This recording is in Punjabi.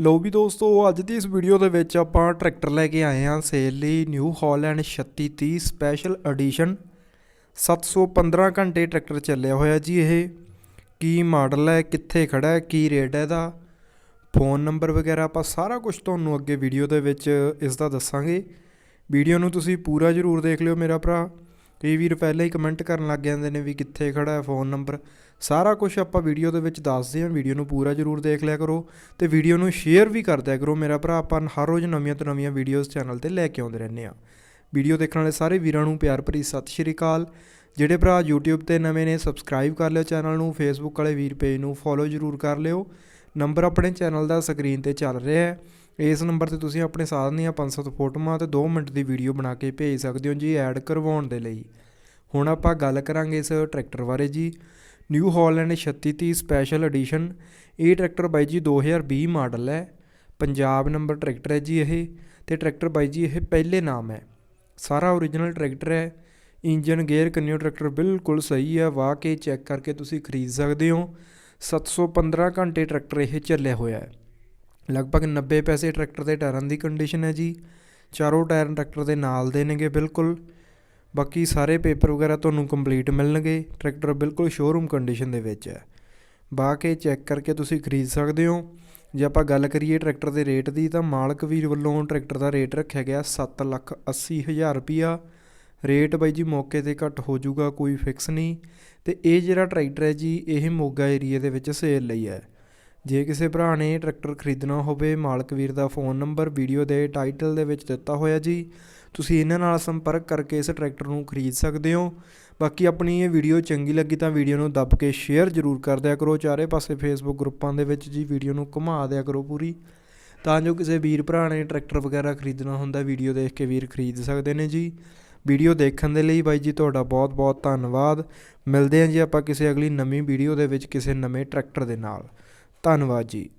ਲੋ ਵੀ ਦੋਸਤੋ, ਅੱਜ ਦੀ ਇਸ ਵੀਡੀਓ ਦੇ ਵਿੱਚ ਆਪਾਂ ਟਰੈਕਟਰ ਲੈ ਕੇ ਆਏ ਹਾਂ ਸੇਲ ਲਈ ਨਿਊ ਹਾਲੈਂਡ 3630 ਸਪੈਸ਼ਲ ਐਡੀਸ਼ਨ 715 ਘੰਟੇ ਟਰੈਕਟਰ ਚੱਲਿਆ ਹੋਇਆ ਜੀ ਇਹ। ਕੀ ਮਾਡਲ ਹੈ, ਕਿੱਥੇ ਖੜਾ ਹੈ, ਕੀ ਰੇਟ ਹੈ ਇਹਦਾ? ਫੋਨ ਨੰਬਰ ਵਗੈਰਾ ਆਪਾਂ ਸਾਰਾ ਕੁਝ ਤੁਹਾਨੂੰ ਅੱਗੇ ਵੀਡੀਓ ਦੇ ਵਿੱਚ ਇਸ ਦਾ ਦੱਸਾਂਗੇ। ਵੀਡੀਓ ਨੂੰ ਤੁਸੀਂ ਪੂਰਾ ਜ਼ਰੂਰ ਦੇਖ ਲਿਓ ਮੇਰਾ ਭਰਾ। ਕਈ ਵੀਰ ਪਹਿਲਾਂ ਹੀ ਕਮੈਂਟ ਕਰਨ ਲੱਗ ਜਾਂਦੇ ਨੇ ਵੀ ਕਿੱਥੇ ਖੜਾ ਹੈ ਫੋਨ ਨੰਬਰ ਸਾਰਾ ਕੁਝ ਆਪਾਂ ਵੀਡੀਓ ਦੇ ਵਿੱਚ ਦੱਸਦੇ ਹਾਂ ਵੀਡੀਓ ਨੂੰ ਪੂਰਾ ਜ਼ਰੂਰ ਦੇਖ ਲਿਆ ਕਰੋ ਤੇ ਵੀਡੀਓ ਨੂੰ ਸ਼ੇਅਰ ਵੀ ਕਰਦਿਆ ਕਰੋ। ਮੇਰਾ ਭਰਾ, ਆਪਾਂ ਹਰ ਰੋਜ਼ ਨਵੀਆਂ ਤੋਂ ਨਵੀਆਂ ਵੀਡੀਓਜ਼ ਚੈਨਲ ਤੇ ਲੈ ਕੇ ਆਉਂਦੇ ਰਹਿੰਦੇ ਆ ਵੀਡੀਓ ਦੇਖਣ ਵਾਲੇ ਸਾਰੇ ਵੀਰਾਂ ਨੂੰ ਪਿਆਰ ਭਰੀ ਸਤਿ ਸ਼੍ਰੀ ਅਕਾਲ। ਜਿਹੜੇ ਭਰਾ YouTube ਤੇ ਨਵੇਂ ਨੇ ਸਬਸਕ੍ਰਾਈਬ ਕਰ ਲਿਓ ਚੈਨਲ ਨੂੰ। Facebook ਵਾਲੇ ਵੀਰ ਪੇਜ ਨੂੰ ਫੋਲੋ ਜ਼ਰੂਰ ਕਰ ਲਿਓ। ਨੰਬਰ ਆਪਣੇ ਚੈਨਲ ਦਾ ਸਕਰੀਨ ਤੇ ਚੱਲ ਰਿਹਾ ਹੈ। ਇਸ ਨੰਬਰ ਤੇ ਤੁਸੀਂ ਆਪਣੇ ਸਾਧਨ ਦੀਆਂ 500 ਫੋਟੋਆਂ ਤੇ 2 ਮਿੰਟ ਦੀ ਵੀਡੀਓ ਬਣਾ ਕੇ ਭੇਜ ਸਕਦੇ ਹੋ ਜੀ ਐਡ ਕਰਵਾਉਣ ਦੇ ਲਈ। ਹੁਣ ਆਪਾਂ ਗੱਲ ਕਰਾਂਗੇ ਇਸ ਟਰੈਕਟਰ ਬਾਰੇ ਜੀ। New Holland 3630 special edition. ਇਹ ਟਰੈਕਟਰ ਬਾਈ ਜੀ 2020 ਮਾਡਲ ਹੈ। ਪੰਜਾਬ ਨੰਬਰ ਟਰੈਕਟਰ ਹੈ ਜੀ ਇਹ ਤੇ ਟਰੈਕਟਰ ਬਾਈ ਜੀ ਇਹ ਪਹਿਲੇ ਨਾਮ ਹੈ। ਸਾਰਾ ਓਰੀਜਨਲ ਟਰੈਕਟਰ ਹੈ। ਇੰਜਨ, ਗੇਅਰ, ਕੰਨਿਓ ਟਰੈਕਟਰ ਬਿਲਕੁਲ ਸਹੀ ਹੈ। ਵਾਹ ਕੇ ਚੈੱਕ ਕਰਕੇ ਤੁਸੀਂ ਖਰੀਦ ਸਕਦੇ ਹੋ। 715 ਘੰਟੇ ਟਰੈਕਟਰ ਇਹ ਚੱਲਿਆ ਹੋਇਆ ਹੈ। ਲਗਭਗ 90 ਪੈਸੇ ਟਰੈਕਟਰ ਦੇ ਟਾਇਰਾਂ ਦੀ ਕੰਡੀਸ਼ਨ ਹੈ ਜੀ। ਚਾਰੋਂ ਟਾਇਰ ਟਰੈਕਟਰ ਦੇ ਨਾਲ ਦੇ ਨੇਗੇ ਬਿਲਕੁਲ। ਬਾਕੀ ਸਾਰੇ ਪੇਪਰ ਵਗੈਰਾ ਤੁਹਾਨੂੰ ਕੰਪਲੀਟ ਮਿਲਣਗੇ। ਟਰੈਕਟਰ ਬਿਲਕੁਲ ਸ਼ੋਰੂਮ ਕੰਡੀਸ਼ਨ ਦੇ ਵਿੱਚ ਹੈ। ਬਾਹ ਕੇ ਚੈੱਕ ਕਰਕੇ ਤੁਸੀਂ ਖਰੀਦ ਸਕਦੇ ਹੋ। ਜੇ ਆਪਾਂ ਗੱਲ ਕਰੀਏ ਟਰੈਕਟਰ ਦੇ ਰੇਟ ਦੀ ਤਾਂ ਮਾਲਕ ਵੀਰ ਵੱਲੋਂ ਟਰੈਕਟਰ ਦਾ ਰੇਟ ਰੱਖਿਆ ਗਿਆ 7 ਲੱਖ 80 ਹਜ਼ਾਰ ਰੁਪਿਆ ਰੇਟ ਬਾਈ ਜੀ ਮੌਕੇ ਤੇ ਘੱਟ ਹੋ ਜਾਊਗਾ, ਕੋਈ ਫਿਕਸ ਨਹੀਂ। ਤੇ ਇਹ ਜਿਹੜਾ ਟਰੈਕਟਰ ਹੈ ਜੀ, ਇਹ ਮੋਗਾ ਏਰੀਆ ਦੇ ਵਿੱਚ ਸੇਲ ਲਈ ਹੈ। ਜੇ ਕਿਸੇ ਭਰਾ ਨੇ ਟਰੈਕਟਰ ਖਰੀਦਣਾ ਹੋਵੇ, ਮਾਲਕ ਵੀਰ ਦਾ ਫੋਨ ਨੰਬਰ ਵੀਡੀਓ ਦੇ ਟਾਈਟਲ ਦੇ ਵਿੱਚ ਦਿੱਤਾ ਹੋਇਆ ਜੀ। ਤੁਸੀਂ ਇਹਨਾਂ ਨਾਲ ਸੰਪਰਕ ਕਰਕੇ ਇਸ ਟਰੈਕਟਰ ਨੂੰ ਖਰੀਦ ਸਕਦੇ ਹੋ। ਬਾਕੀ ਆਪਣੀ ਇਹ ਵੀਡੀਓ ਚੰਗੀ ਲੱਗੀ ਤਾਂ ਵੀਡੀਓ ਨੂੰ ਦੱਬ ਕੇ ਸ਼ੇਅਰ ਜ਼ਰੂਰ ਕਰ ਦਿਆ ਕਰੋ। ਚਾਰੇ ਪਾਸੇ ਫੇਸਬੁੱਕ ਗਰੁੱਪਾਂ ਦੇ ਵਿੱਚ ਜੀ ਵੀਡੀਓ ਨੂੰ ਘੁਮਾ ਦਿਆ ਕਰੋ ਪੂਰੀ। ਤਾਂ ਜੋ ਕਿਸੇ ਵੀਰ ਭਰਾ ਨੇ ਟਰੈਕਟਰ ਵਗੈਰਾ ਖਰੀਦਣਾ ਹੁੰਦਾ, ਵੀਡੀਓ ਦੇਖ ਕੇ ਵੀਰ ਖਰੀਦ ਸਕਦੇ ਨੇ ਜੀ। ਵੀਡੀਓ ਦੇਖਣ ਦੇ ਲਈ ਬਾਈ ਜੀ ਤੁਹਾਡਾ ਬਹੁਤ ਬਹੁਤ ਧੰਨਵਾਦ। ਮਿਲਦੇ ਹਾਂ ਜੀ ਆਪਾਂ ਕਿਸੇ ਅਗਲੀ ਨਵੀਂ ਵੀਡੀਓ ਦੇ ਵਿੱਚ ਕਿਸੇ ਨਵੇਂ ਟਰੈਕਟਰ ਦੇ ਨਾਲ। ਧੰਨਵਾਦ ਜੀ।